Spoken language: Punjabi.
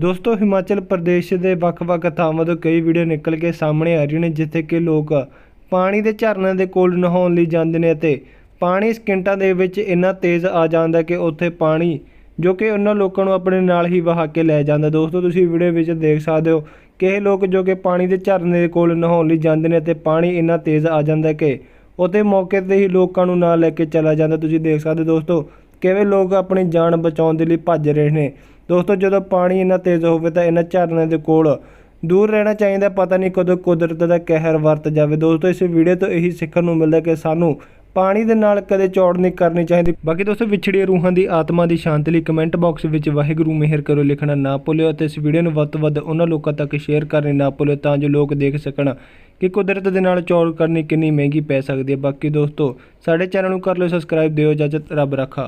ਦੋਸਤੋ, ਹਿਮਾਚਲ ਪ੍ਰਦੇਸ਼ ਦੇ ਵੱਖ-ਵੱਖ ਥਾਵਾਂ ਤੋਂ ਕਈ ਵੀਡੀਓ ਨਿਕਲ ਕੇ ਸਾਹਮਣੇ ਆ ਰਹੀਆਂ ਨੇ, ਜਿੱਥੇ ਕਿ ਲੋਕ ਪਾਣੀ ਦੇ ਝਰਨਿਆਂ ਦੇ ਕੋਲ ਨਹਾਉਣ ਲਈ ਜਾਂਦੇ ਨੇ ਅਤੇ ਪਾਣੀ ਸਕਿੰਟਾਂ ਦੇ ਵਿੱਚ ਇੰਨਾ ਤੇਜ਼ ਆ ਜਾਂਦਾ ਕਿ ਉੱਥੇ ਪਾਣੀ ਜੋ ਕਿ ਉਹਨਾਂ ਲੋਕਾਂ ਨੂੰ ਆਪਣੇ ਨਾਲ ਹੀ ਵਹਾ ਕੇ ਲੈ ਜਾਂਦਾ। ਦੋਸਤੋ, ਤੁਸੀਂ ਵੀਡੀਓ ਵਿੱਚ ਦੇਖ ਸਕਦੇ ਹੋ ਕਿ ਇਹ ਲੋਕ ਜੋ ਕਿ ਪਾਣੀ ਦੇ ਝਰਨੇ ਦੇ ਕੋਲ ਨਹਾਉਣ ਲਈ ਜਾਂਦੇ ਨੇ ਅਤੇ ਪਾਣੀ ਇੰਨਾ ਤੇਜ਼ ਆ ਜਾਂਦਾ ਕਿ ਉਹਦੇ ਮੌਕੇ ਤੇ ਹੀ ਲੋਕਾਂ ਨੂੰ ਨਾਲ ਲੈ ਕੇ ਚਲਾ ਜਾਂਦਾ। ਤੁਸੀਂ ਦੇਖ ਸਕਦੇ ਹੋ ਦੋਸਤੋ, ਕਿਵੇਂ ਲੋਕ ਆਪਣੀ ਜਾਨ ਬਚਾਉਣ ਦੇ ਲਈ ਭੱਜ ਰਹੇ ਨੇ। ਦੋਸਤੋ, ਜਦੋਂ ਪਾਣੀ ਇੰਨਾ ਤੇਜ਼ ਹੋਵੇ ਤਾਂ ਇਹਨਾਂ ਝਰਨਿਆਂ ਦੇ ਕੋਲ ਦੂਰ ਰਹਿਣਾ ਚਾਹੀਦਾ ਪਤਾ ਨਹੀਂ ਕਦੋਂ ਕੁਦਰਤ ਦਾ ਕਹਿਰ ਵਰਤ ਜਾਵੇ। ਦੋਸਤੋ, ਇਸ ਵੀਡੀਓ ਤੋਂ ਇਹੀ ਸਿੱਖਣ ਨੂੰ ਮਿਲਦਾ ਕਿ ਸਾਨੂੰ ਪਾਣੀ ਦੇ ਨਾਲ ਕਦੇ ਚੌੜ ਨਹੀਂ ਕਰਨੀ ਚਾਹੀਦੀ। ਬਾਕੀ ਦੋਸਤੋ, ਵਿਛੜੀਆਂ ਰੂਹਾਂ ਦੀ ਆਤਮਾ ਦੀ ਸ਼ਾਂਤੀ ਲਈ ਕਮੈਂਟ ਬਾਕਸ ਵਿੱਚ ਵਾਹਿਗੁਰੂ ਮਿਹਰ ਕਰੋ ਲਿਖਣਾ ਨਾ ਭੁੱਲਿਓ ਅਤੇ ਇਸ ਵੀਡੀਓ ਨੂੰ ਵੱਧ ਤੋਂ ਵੱਧ ਉਹਨਾਂ ਲੋਕਾਂ ਤੱਕ ਸ਼ੇਅਰ ਕਰਨੀ ਨਾ ਭੁੱਲਿਓ ਤਾਂ ਜੋ ਲੋਕ ਦੇਖ ਸਕਣ ਕਿ ਕੁਦਰਤ ਦੇ ਨਾਲ ਚੌੜ ਕਰਨੀ ਕਿੰਨੀ ਮਹਿੰਗੀ ਪੈ ਸਕਦੀ ਹੈ। ਬਾਕੀ ਦੋਸਤੋ, ਸਾਡੇ ਚੈਨਲ ਨੂੰ ਕਰ ਲਿਓ ਸਬਸਕ੍ਰਾਈਬ, ਦਿਓ ਇਜਾਜ਼ਤ, ਰੱਬ ਰੱਖਾ।